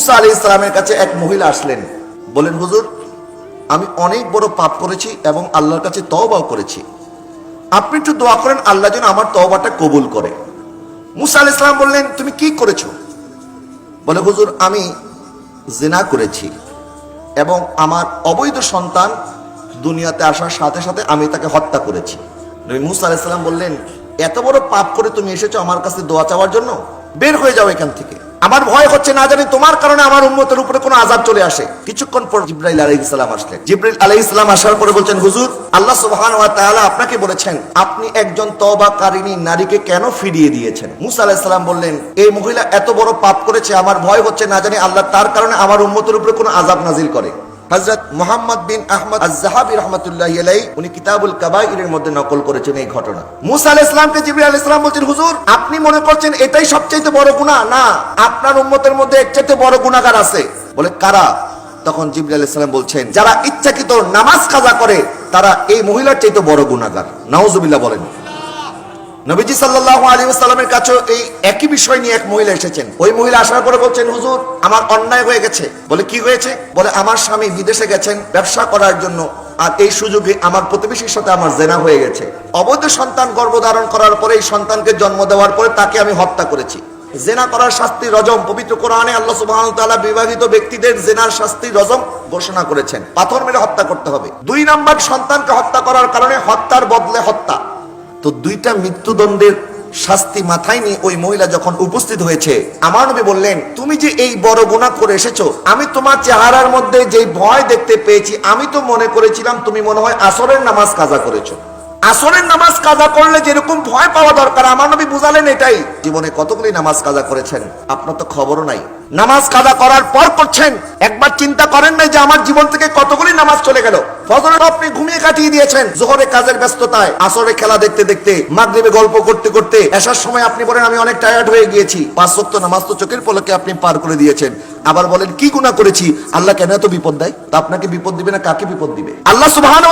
মুসা আলী ইসলামের কাছে এক মহিলা আসলেন। বলেন হুজুর, আমি অনেক বড় পাপ করেছি এবং আল্লাহর কাছে তওবাও করেছি। আপনি একটু দোয়া করেন, আল্লাহ যেন আমার তওবাটা কবুল করে। মুসা আলী ইসলাম বললেন, তুমি কি করেছ? বলে, হুজুর, আমি জেনা করেছি এবং আমার অবৈধ সন্তান দুনিয়াতে আসার সাথে সাথে আমি তাকে হত্যা করেছি। নবী মুসা আলাইসাল্লাম বললেন, এত বড় পাপ করে তুমি এসেছ আমার কাছে দোয়া চাওয়ার জন্য? বের হয়ে যাও এখান থেকে। আমার ভয় হচ্ছে না জানি তোমার কারণে আমার উম্মতের উপরে কোনো আজাব চলে আসে। কিছুক্ষণ পর জিব্রাইল আলাই ইসলাম আসলেন। জিব্রাইল আলাই ইসলাম আসার পরে বলছেন, হুজুর, আল্লাহ সোহান ওয়া তাআলা আপনাকে বলেছেন, আপনি একজন তওবাকারিনী নারীকে কেন ফিরিয়ে দিয়েছেন? মুসা আলাইহিস বললেন এই মহিলা এত বড় পাপ করেছে, আমার ভয় হচ্ছে না জানি আল্লাহ তার কারণে আমার উম্মতের উপরে কোনো আজাব নাজিল করে। হযরত মোহাম্মদ বিন আহমদ আজ-জাহাবি রাহমাতুল্লাহি আলাইহি, উনি কিতাবুল কাবাইরের মধ্যে নকল করেছেন এই ঘটনা। মুসা আলাইহিস সালামকে জিবরিল আলাইহিস সালাম বলছেন, হুজুর, আপনি মনে করছেন এটাই সবচেয়ে বড় গুনাহ? না, আপনার উম্মতের মধ্যে এর চাইতে বড় গুনাহগার আছে। বলে, কারা? তখন জিবরিল আলাইহিস সালাম বলছেন, যারা ইচ্ছাকৃত নামাজ কাজা করে, তারা এই মহিলার চাইতে বড় গুনাহগার। নাওজুবিল্লাহ বলেন। নবীজি সাল্লাল্লাহু আলাইহি ওয়াসাল্লামের কাছে এই একই বিষয় নিয়ে এক মহিলা এসেছেন। ওই মহিলা আসার পরে বলছেন, হুজুর, আমার অন্যায় হয়ে গেছে। বলে, কি হয়েছে? বলে, আমার স্বামী বিদেশে গেছেন ব্যবসা করার জন্য আর এই সুযোগে আমার প্রতিবেশীর সাথে আমার জেনা হয়ে গেছে। অবৈধ সন্তান গর্ভধারণ করার পরে এই সন্তানকে জন্ম দেওয়ার পরে তাকে আমি হত্যা করেছি। জেনা করার শাস্তি রজম, পবিত্র কোরআনে আল্লাহ ওয়া বিবাহিত ব্যক্তিদের জেনার শাস্তি রজম ঘোষণা করেছেন। পাথর মেরে হত্যা করতে হবে। দুই নাম্বার, সন্তানকে হত্যা করার কারণে হত্যার বদলে হত্যা। তো দুইটা মৃত্যুদণ্ডের শাস্তি মাথায় নিয়ে ওই মহিলা যখন উপস্থিত হয়েছে, আমার নবী বললেন, তুমি যে এই বড় গুনাহ করে এসেছ, আমি তোমার চেহারার মধ্যে যে ভয় দেখতে পেয়েছি, আমি তো মনে করেছিলাম তুমি মনে হয় আসরের নামাজ কাজা করেছ। আসরের নামাজ কাজা করলে যেরকম ভয় পাওয়া দরকার, আমার নবী বুঝালেন এটাই। জীবনে কতগুলি নামাজ কাজা করেছেন? আপনার তো খবরও নাই। নামাজ কাজা করার পর করছেন। একবার চিন্তা করেন নাই যে আমার জীবন থেকে কতগুলি নামাজ চলে গেল। আপনি ঘুমিয়ে কাটিয়ে দিয়েছেন, জোহরে কাজের ব্যস্ততায়, আসরে খেলা দেখতে দেখতে, মাগরিবে গল্প করতে করতে আসার সময় আপনি বলেন, আমি অনেক টায়ার্ড হয়ে গিয়েছি। পাঁচ নামাজ তো চোখের পলকে আপনি পার করে দিয়েছেন। আবার বলেন, কি গুনাহ করেছি? আল্লাহ কেন এত বিপদ দেয়? তা আপনাকে বিপদ দিবে না কাকে বিপদ দিবে? আল্লাহ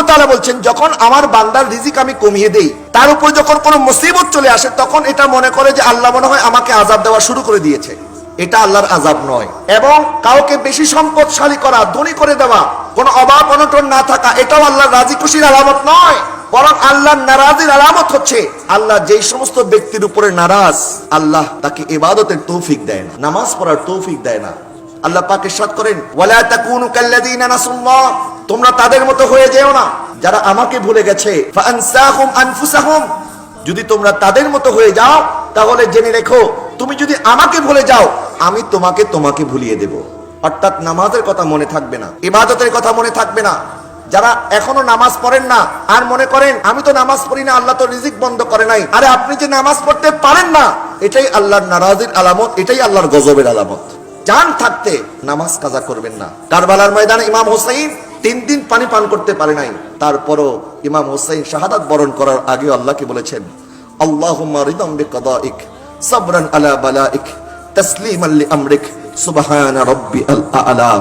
তাআলা বলছেন, যখন আমার বান্দার রিজিক আমি কমিয়ে দেই, তার উপর যখন কোনো মুসিবত চলে আসে, তখন এটা মনে করে যে আল্লাহ মনে হয় আমাকে আযাব দেওয়া শুরু করে দিয়েছে। এটা আল্লাহর আজাব নয়। এবং কাউকে বেশি সম্পদশালী করা, ধনী করে দেওয়া, কোনো অভাব অনটন না থাকা, এটাও আল্লাহর রাজি খুশির আলামত নয়। বরং আল্লাহর নারাজির আলামত হচ্ছে, আল্লাহ যেই সমস্ত ব্যক্তির উপরে নারাজ, আল্লাহ তাকে ইবাদতের তৌফিক দেয় না, নামাজ পড়ার তৌফিক দেয় না। আল্লাহ পাক ইরশাদ করেন, ওয়ালা তাকুনু কাল্লাযীনা নাসুল্লাহ। তোমরা তাদের মতো হয়ে যেও না। যারা আমাকে ভুলে গেছে ফাআনসাহুম আনফুসাহুম। যদি তোমরা তাদের মতো হয়ে যাও, তাহলে জেনে রেখো, তুমি যদি আমাকে ভুলে যাও আমি তোমাকে তোমাকে ভুলিয়ে দেব। অর্থাৎ নামাজের কথা মনে থাকবে না, ইবাদতের কথা মনে থাকবে না। যারা এখনও নামাজ পড়েন না, আর মনে করেন, আমি তো নামাজ পড়ি না, আল্লাহ তো রিজিক বন্ধ করে নাই। আরে আপনি যে নামাজ পড়তে পারেন না, এটাই আল্লাহর নারাজির আলামত, এটাই আল্লাহর গজবের আলামত। জান থাকতে নামাজ কাজা করবেন না। কারবালার ময়দানে ইমাম হোসেন তিন দিন পানি পান করতে পারে নাই। তারপরও ইমাম হোসেন শাহাদাত বরণ করার আগে আল্লাহকে বলেছেন আল্লাহ রিদম বিকাদাইক, সাবরান আলা বালাইক তাসলিমান লি আমরিক সুবহান রাব্বিল আলা